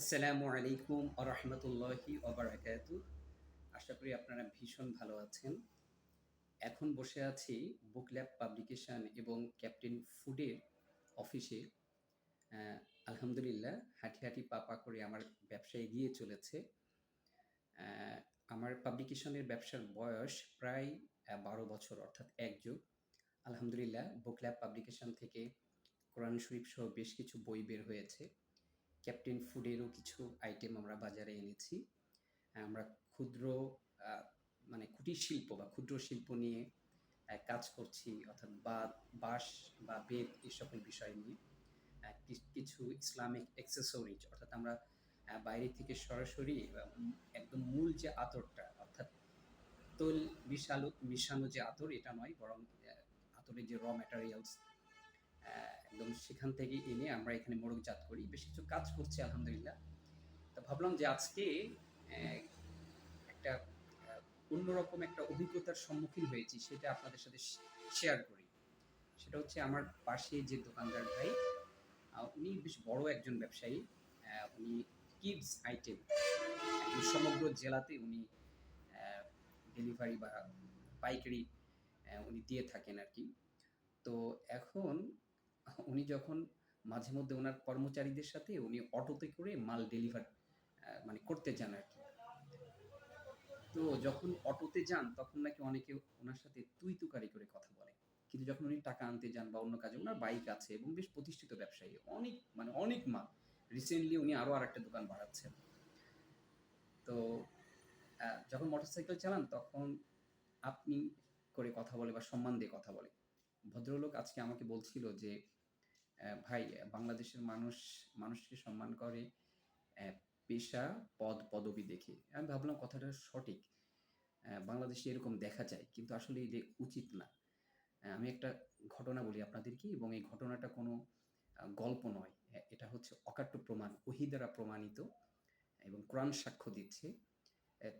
আসসালামু আলাইকুম আরহামতুল্লাহি ওবরাকাতু আশা করি আপনারা ভীষণ ভালো আছেন। এখন বসে আছি বুক ল্যাব পাবলিকেশন এবং ক্যাপ্টেন ফুডের অফিসে। আলহামদুলিল্লাহ, হাঁটি হাঁটি পা পা করে আমার ব্যবসা এগিয়ে চলেছে। আমার পাবলিকেশনের ব্যবসার বয়স প্রায় বারো বছর, অর্থাৎ এক যুগ। আলহামদুলিল্লাহ, বুক ল্যাব পাবলিকেশন থেকে কোরআন শরীফ সহ বেশ কিছু বই বের হয়েছে। ক্যাপ্টেন ফুডেরও কিছু আইটেম আমরা বাজারে এনেছি। আমরা ক্ষুদ্র মানে কুটির শিল্প বা ক্ষুদ্র শিল্প নিয়ে কাজ করছি, অর্থাৎ বা বাঁশ বা বেদ এই সকল বিষয় নিয়ে। কিছু ইসলামিক অ্যাক্সেসরিজ অর্থাৎ আমরা বাইরে থেকে সরাসরি একদম মূল যে আতরটা, অর্থাৎ তৈল মিশালো, মিশানো যে আতর, এটা নয়, বরং আতরের যে র ম্যাটেরিয়ালস একদম সেখান থেকে এনে আমরা এখানে মোড়কজাত করি। বেশ কিছু কাজ করছি, আলহামদুলিল্লাহ। তো ভাবলাম যে আজকে একটা অন্যরকম একটা অভিজ্ঞতার সম্মুখীন হয়েছি, সেটা আপনাদের সাথে শেয়ার করি। সেটা হচ্ছে আমার পাশে যে দোকানদার ভাই উনি বেশ বড় একজন ব্যবসায়ী উনি কিডস আইটেম সমগ্র জেলাতে উনি ডেলিভারি বা পাইকারি উনি দিয়ে থাকেন আর কি। তো এখন উনি যখন মাঝে মধ্যে ওনার কর্মচারীদের সাথে উনি অটোতে করে মাল ডেলিভার মানে করতে যান আর কি। তো যখন অটোতে যান, তখন নাকি অনেকে ওনার সাথে তুই তুকারি করে কথা বলে। কিন্তু যখন উনি টাকা আনতে যান বা অন্য কাজে, ওনার বাইক আছে এবং বেশ প্রতিষ্ঠিত ব্যবসায়ী, অনেক মানে অনেক মাল। রিসেন্টলি উনি আরও আর একটা দোকান বাড়াচ্ছেন। তো যখন মোটরসাইকেল চালান, তখন আপনি করে কথা বলে বা সম্মান দিয়ে কথা বলে। ভদ্রলোক আজকে আমাকে বলছিল যে ভাই, বাংলাদেশের মানুষ, মানুষকে সম্মান করে পেশা, পদ, পদবি দেখে। আমি ভাবলাম কথাটা সঠিক। বাংলাদেশে এরকম দেখা যায়, কিন্তু আসলে এটা উচিত না। আমি একটা ঘটনা বলি আপনাদেরকে, এবং এই ঘটনাটা কোনো গল্প নয়। এটা হচ্ছে অকাট্য প্রমাণ, ওহি দ্বারা প্রমাণিত, এবং কোরআন সাক্ষ্য দিচ্ছে।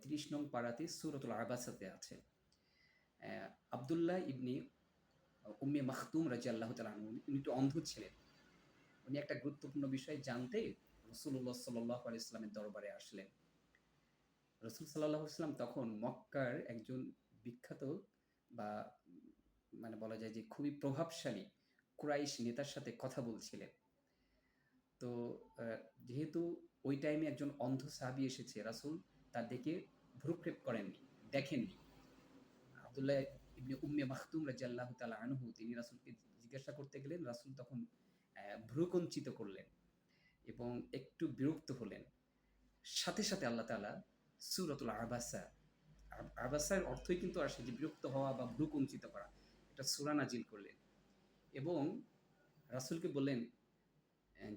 ত্রিশ নং পাড়াতে সুরতুল আবাসাতে আছে। আবদুল্লাহ ইবনি উম্মে মাখতুম রাজি আল্লাহ তালন উনি একটু অন্ধ ছিলেন। উনি একটা গুরুত্বপূর্ণ বিষয় জানতে রসুল্লাহ সাল্লাহ আলি ইসলামের দরবারে আসলেন। রসুল সাল্লাহ ইসলাম তখন মক্কার একজন বিখ্যাত বা মানে বলা যায় যে খুবই প্রভাবশালী কুরাইশ নেতার সাথে কথা বলছিলেন। তো যেহেতু ওই টাইমে একজন অন্ধ সাহাবি এসেছে, রাসুল তার দিকে ভ্রুক্ষেপ করেননি, দেখেননি। আবদুল্লাহ ইবনে উম্মে মাখতুম রাজিয়াল্লাহু তাআলা আনহু, তিনি রাসূলকে জিজ্ঞাসা করতে গেলেন, রাসূল তখন ভ্রুকঞ্চিত করলেন এবং একটু বিরক্ত হলেন। সাথে সাথে আল্লাহ তাআলা সূরাতুল আবাসা আবাসার অর্থই কিন্তু আসে যে বিরক্ত হওয়া বা ভ্রুকঞ্চিত করা, এটা সূরা নাজিল করলেন। এবং রাসূলকে বললেন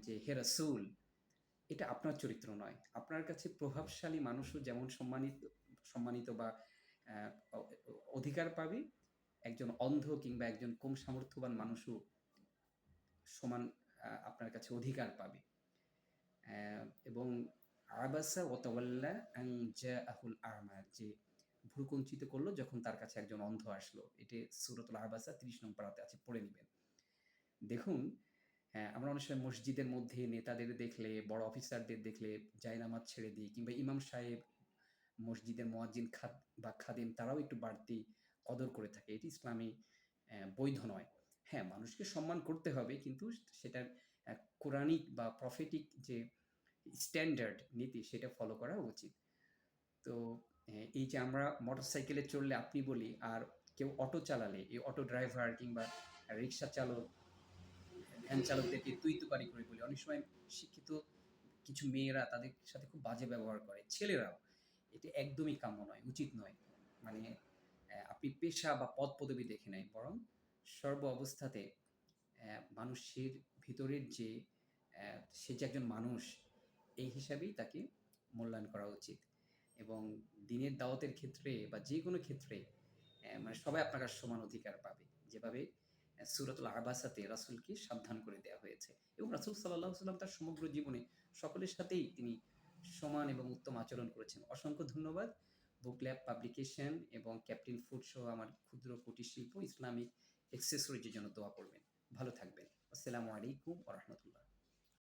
যে, হে রাসূল, এটা আপনার চরিত্র নয়। আপনার কাছে প্রভাবশালী মানুষও যেমন সম্মানিত সম্মানিত বা অধিকার পাবে। একজন অন্ধ কিংবা একজন কম সামর্থ্যবান মানুষও সমান আপনার কাছে অধিকার পাবে। এবং আবাসা ও তাওয়াল্লা আন জাআহুল আ'মা যে ভ্রুকুঞ্চিত করল যখন তার কাছে একজন অন্ধ আসলো। এটি সূরাতুল আবাসা 30 নং পারাতে আছে, পড়ে নেবেন। দেখুন হ্যাঁ আমরা অনেক সময় মসজিদের মধ্যে নেতাদের দেখলে, বড় অফিসারদের দেখলে, জায়নামাজ ছেড়ে দিই কিংবা ইমাম সাহেব মসজিদের মোয়াজ্জিন খাদ বা খাদেম তারাও একটু বাড়তি কদর করে থাকে। এটি ইসলামী বৈধ নয়। হ্যাঁ মানুষকে সম্মান করতে হবে, কিন্তু সেটার কোরআনিক বা প্রফেটিক যে স্ট্যান্ডার্ড নীতি, সেটা ফলো করা উচিত। তো এই যে আমরা মোটরসাইকেলে চললে আপনি বলি, আর কেউ অটো চালালে, এই অটো ড্রাইভার কিংবা রিক্সা চালক ভ্যান চালকদেরকে তুই তুকারি করে বলি, অনেক সময় শিক্ষিত কিছু মেয়েরা তাদের সাথে খুব বাজে ব্যবহার করে। ছেলেরাও এটা একদমই কাম্য নয়, উচিত নয়। মানে আপনি পেশা বা পদ পদবি দেখে নেয় বরং সর্ব অবস্থাতে মানুষের ভিতরের যে সে যে একজন মানুষ, এই হিসাবেই তাকে মূল্যায়ন করা উচিত। এবং দিনের দাওয়াতের ক্ষেত্রে বা যে কোনো ক্ষেত্রে মানে সবাই আপনার সমান অধিকার পাবে। যেভাবে সূরাতুল আবাসাতে রাসূলকে সাবধান করে দেওয়া হয়েছে। এবং রাসূল আলাইহি সাল্লাম তার সমগ্র জীবনে সকলের সাথেই তিনি সমান এবং উত্তম আচরণ করেছেন। অসংখ্য ধন্যবাদ। বুক ল্যাব পাবলিকেশন এবং ক্যাপ্টেন ফুড সহ আমার ক্ষুদ্র কুটির শিল্প ইসলামিক এক্সেসরিজের জন্য দোয়া করবেন। ভালো থাকবেন। আসসালামু আলাইকুম ওরহমতুল্লাহ